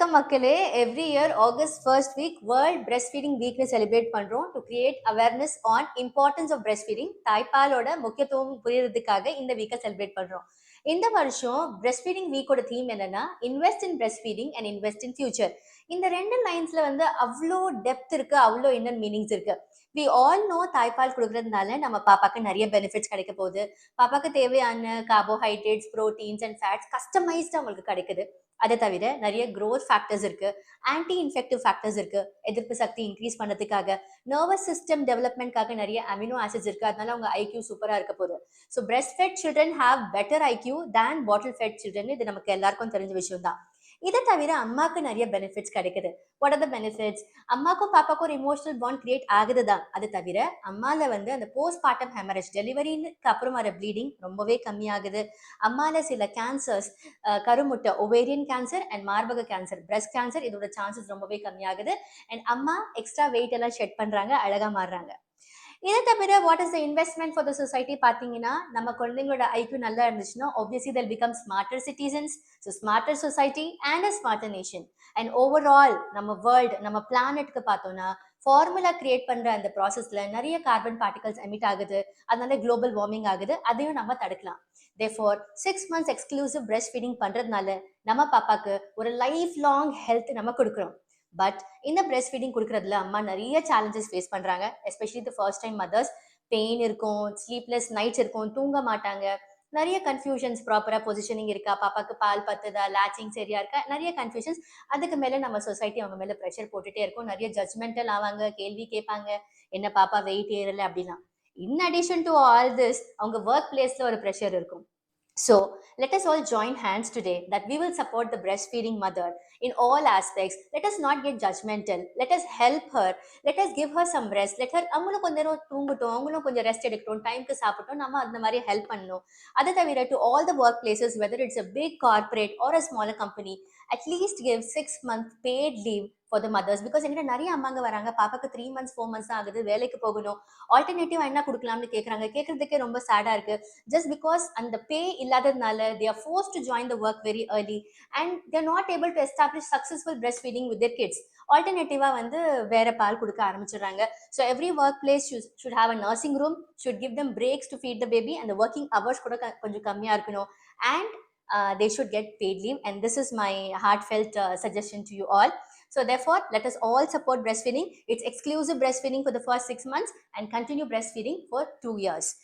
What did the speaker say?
வணக்கம் மக்களே. Every year August first week world breast feeding வீக்னு celebrate பண்ணுறோம் to create awareness on importance of breast feeding தாய்ப்பாலோட முக்கியத்துவம் புரியறதுக்காக இந்த வீக்கை செலிப்ரேட் பண்ணுறோம் இந்த வருஷம் பிரஸ்ட் ஃபீடிங் வீக்கோட தீம் என்னன்னா invest in breast feeding and invest in future இந்த ரெண்டு லைன்ஸ்ல வந்து அவ்வளோ டெப்த் இருக்கு அவ்வளோ இன்னர் மீனிங்ஸ் இருக்கு. வி ஆல் நோ தாய்ப்பால் கொடுக்கறதுனால நம்ம பாப்பாக்கு நிறைய பெனிஃபிட்ஸ் கிடைக்க போகுது. பாப்பாக்கு தேவையான carbohydrates proteins and fats customised அவங்களுக்கு கிடைக்குது. அதை தவிர நிறைய க்ரோத் ஃபேக்டர்ஸ் இருக்கு. ஆன்டி இன்ஃபெக்டிவ் ஃபேக்டர்ஸ் இருக்கு. எதிர்ப்பு சக்தி இன்க்ரீஸ் பண்ணதுக்காக. நர்வஸ் சிஸ்டம் டெவலப்மெண்ட்காக நிறைய அமினோ ஆசிட்ஸ் இருக்கு. அதனால அவங்க ஐக்யூ சூப்பராக இருக்க போகுது. So breast fed children have better IQ than bottle fed children இது நமக்கு எல்லாருக்கும் தெரிஞ்ச விஷயம் தான் இதை தவிர அம்மாவுக்கு நிறைய பெனிஃபிட்ஸ் கிடைக்குது. வாட் ஆர் த பெனிஃபிட்ஸ் அம்மாக்கும் பாப்பாக்கும் ஒரு இமோஷனல் பாண்ட் கிரியேட் ஆகுது தான் அது தவிர அம்மால வந்து அந்த போஸ்ட் பார்ட்டம் ஹெமரேஜ் டெலிவரிக்கு அப்புறம் வர ப்ளீடிங் ரொம்பவே கம்மியாகுது. அம்மால சில கேன்சர்ஸ் கருமுட்டை ஒவேரியன் கேன்சர் அண்ட் மார்பக கேன்சர் பிரஸ்ட் கேன்சர் இதோட சான்சஸ் ரொம்பவே கம்மியாகுது. அண்ட் அம்மா எக்ஸ்ட்ரா வெயிட் எல்லாம் ஷெட் பண்றாங்க அழகா மாறுறாங்க. இதை தவிர what is the investment for the society பார்த்தீங்கன்னா நம்ம குழந்தைங்களோட ஐக்யூ நல்லா இருந்துச்சுன்னா obviously they'll become smarter citizens so smarter society and a smarter nation and overall நம்ம வேர்ல்டு நம்ம பிளானெட்க்கு பார்த்தோம்னா ஃபார்முலா கிரியேட் பண்ணுற அந்த ப்ராசஸ்ல நிறைய கார்பன் பார்ட்டிகல்ஸ் எமிட் ஆகுது அதனால குளோபல் வார்மிங் ஆகுது அதையும் நம்ம தடுக்கலாம். Therefore six months exclusive breast feeding பண்ணுறதுனால நம்ம பாப்பாக்கு ஒரு லைஃப் லாங் ஹெல்த் நம்ம கொடுக்குறோம். பட் இந்த பிரஸ்ட் ஃபீடிங் கொடுக்குறதுல அம்மா நிறைய சேலஞ்சஸ் ஃபேஸ் பண்ணுறாங்க especially the first time mothers pain இருக்கும் ஸ்லீப்லெஸ் நைட்ஸ் இருக்கும் தூங்க மாட்டாங்க. நிறைய கன்ஃபியூஷன்ஸ் ப்ராப்பராக பொசிஷனிங் இருக்கா பாப்பாக்கு பால் பத்துதா லேச்சிங் சரியா இருக்கா நிறைய கன்ஃபியூஷன்ஸ் அதுக்கு மேலே நம்ம சொசைட்டி அவங்க மேலே ப்ரெஷர் போட்டுட்டே இருக்கும். நிறைய ஜட்மெண்டல் ஆவாங்க கேள்வி கேட்பாங்க. என்ன பாப்பா வெயிட் ஏறலை அப்படிலாம். In addition to all this அவங்க ஒர்க் பிளேஸில் ஒரு ப்ரெஷர் இருக்கும். So, let us all join hands today that we will support the breastfeeding mother in all aspects. Let us not get judgmental. Let us help her. Let us give her some rest. Let her அவங்களும் கொஞ்ச நேரம் தூங்கட்டும் அவங்களும் கொஞ்சம் rest எடுக்கட்டும் டைம்க்கு சாப்பிட்டோம் நம்ம அந்த மாதிரி ஹெல்ப் பண்ணணும் அதை தவிர to all the work places whether it's a big corporate or a smaller company at least give six month paid leave for the mothers because என்கிட்ட நிறைய அம்மாங்க வராங்க. பாப்பாக்கு த்ரீ மந்த்ஸ் ஃபோர் மந்த்ஸ் தான் ஆகுது. வேலைக்கு போகணும். ஆல்டர்னேட்டிவ் என்ன கொடுக்கலாம்னு கேட்குறாங்க கேட்கறதுக்கே ரொம்ப சேடாக இருக்கு. ஜஸ்ட் பிகாஸ் அந்த பே இல்லாததுனால they are forced to join the work very early and they're not able to establish successful breast feeding with kids ஆல்டர்னேட்டிவாக வந்து வேற பால் கொடுக்க ஆரம்பிச்சிடுறாங்க. So every workplace should have a nursing room should give them breaks to feed the baby அந்த working hours கூட கொஞ்சம் கம்மியாக இருக்கணும். And they should get paid leave and this is my heartfelt suggestion to you all so therefore let us all support breastfeeding. It's exclusive breastfeeding for the first six months and continue breastfeeding for two years